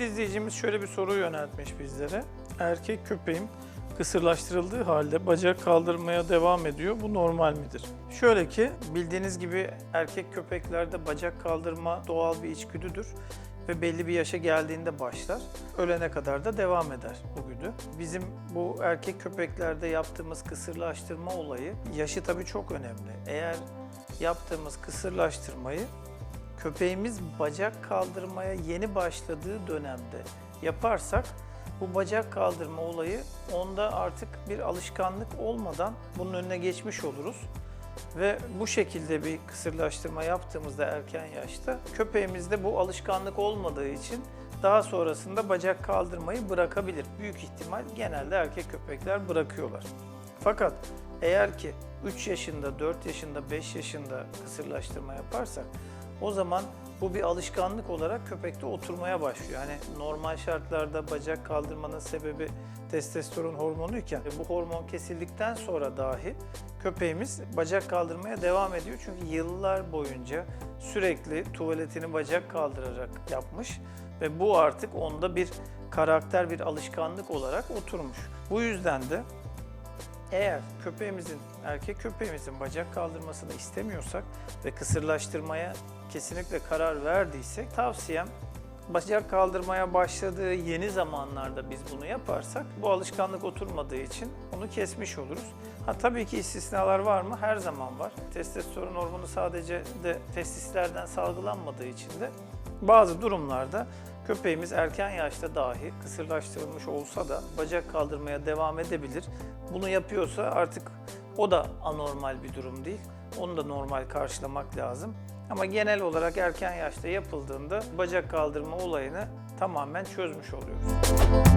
İzleyicimiz şöyle bir soru yöneltmiş bizlere. Erkek köpeğim kısırlaştırıldığı halde bacak kaldırmaya devam ediyor. Bu normal midir? Şöyle ki bildiğiniz gibi erkek köpeklerde bacak kaldırma doğal bir içgüdüdür ve belli bir yaşa geldiğinde başlar. Ölene kadar da devam eder bu güdü. Bizim bu erkek köpeklerde yaptığımız kısırlaştırma olayı yaşı tabii çok önemli. Eğer yaptığımız kısırlaştırmayı köpeğimiz bacak kaldırmaya yeni başladığı dönemde yaparsak bu bacak kaldırma olayı onda artık bir alışkanlık olmadan bunun önüne geçmiş oluruz. Ve bu şekilde bir kısırlaştırma yaptığımızda erken yaşta köpeğimizde bu alışkanlık olmadığı için daha sonrasında bacak kaldırmayı bırakabilir. Büyük ihtimal genelde erkek köpekler bırakıyorlar. Fakat eğer ki 3 yaşında, 4 yaşında, 5 yaşında kısırlaştırma yaparsak o zaman bu bir alışkanlık olarak köpekte oturmaya başlıyor. Hani normal şartlarda bacak kaldırmanın sebebi testosteron hormonuyken bu hormon kesildikten sonra dahi köpeğimiz bacak kaldırmaya devam ediyor. Çünkü yıllar boyunca sürekli tuvaletini bacak kaldırarak yapmış ve bu artık onda bir karakter, bir alışkanlık olarak oturmuş. Bu yüzden de eğer köpeğimizin, erkek köpeğimizin bacak kaldırmasını istemiyorsak ve kısırlaştırmaya kesinlikle karar verdiysek tavsiyem bacak kaldırmaya başladığı yeni zamanlarda biz bunu yaparsak bu alışkanlık oturmadığı için onu kesmiş oluruz. Ha tabii ki istisnalar var mı? Her zaman var. Testosteron hormonu sadece de testislerden salgılanmadığı için de bazı durumlarda köpeğimiz erken yaşta dahi kısırlaştırılmış olsa da bacak kaldırmaya devam edebilir. Bunu yapıyorsa artık o da anormal bir durum değil. Onu da normal karşılamak lazım. Ama genel olarak erken yaşta yapıldığında bacak kaldırma olayını tamamen çözmüş oluyoruz.